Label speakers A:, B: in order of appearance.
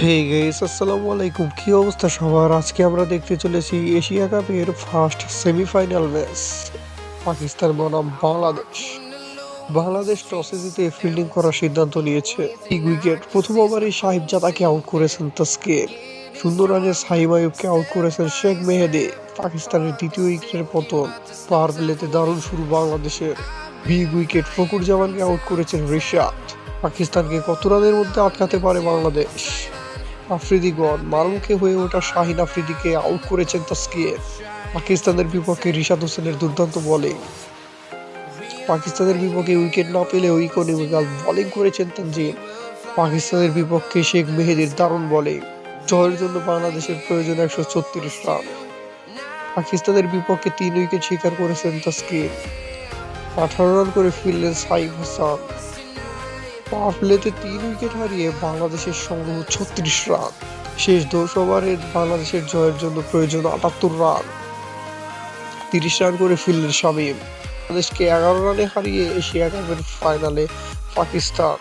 A: Hey guys আসসালামু আলাইকুম কি অবস্থা সবার? আজকে আমরা দেখতে চলেছি এশিয়া কাপের ফার্স্ট সেমিফাইনাল ম্যাচ পাকিস্তান বনাম বাংলাদেশ। বাংলাদেশ টসে জিতে ফিল্ডিং করার সিদ্ধান্ত নিয়েছে। বিগ উইকেট প্রথম ওভারে সাহিব জাদাকে আউট করেছেন তাস্কির সুন্দর রানে সাহিব আয়ুবকে আউট করেছেন শেখ মেহেদি। পাকিস্তানের দ্বিতীয় উইকেটের পতন। পাওয়ার প্লেতে দারুণ শুরু বাংলাদেশের। বিগ উইকেট ফকুর জামানকে আউট করেছেন রিশাদ। পাকিস্তানকে কত রানের মধ্যে আটকাতে পারে বাংলাদেশ? আফ্রিদিগণ মারুমুখে হয়ে ওঠা শাহিন আফ্রিদিকে আউট করেছেন তাস্কির পাকিস্তানের বিপক্ষে রিশাদ হোসেনের দুর্দান্ত বোলিং পাকিস্তানের বিপক্ষে উইকেট না পেলেও ইকোনমিক্যাল বোলিং করেছেন তানজিম পাকিস্তানের বিপক্ষে শেখ মেহেদির দারুণ বোলিং জয়ের জন্য বাংলাদেশের প্রয়োজন একশো ছত্রিশ রান। পাকিস্তানের বিপক্ষে তিন উইকেট শিকার করেছেন তাস্কির। আঠারো রান করে ফিরলেন সাইফ হাসান। পাওয়ার প্লেতে তিন উইকেট হারিয়ে বাংলাদেশের সংগ্রহ ছত্রিশ রান। শেষ দশ ওভারে বাংলাদেশের জয়ের জন্য প্রয়োজন আটাত্তর রান। তিরিশ রান করে ফিরলেন শামীম। বাংলাদেশকে এগারো রানে হারিয়ে এশিয়া কাপের ফাইনালে পাকিস্তান।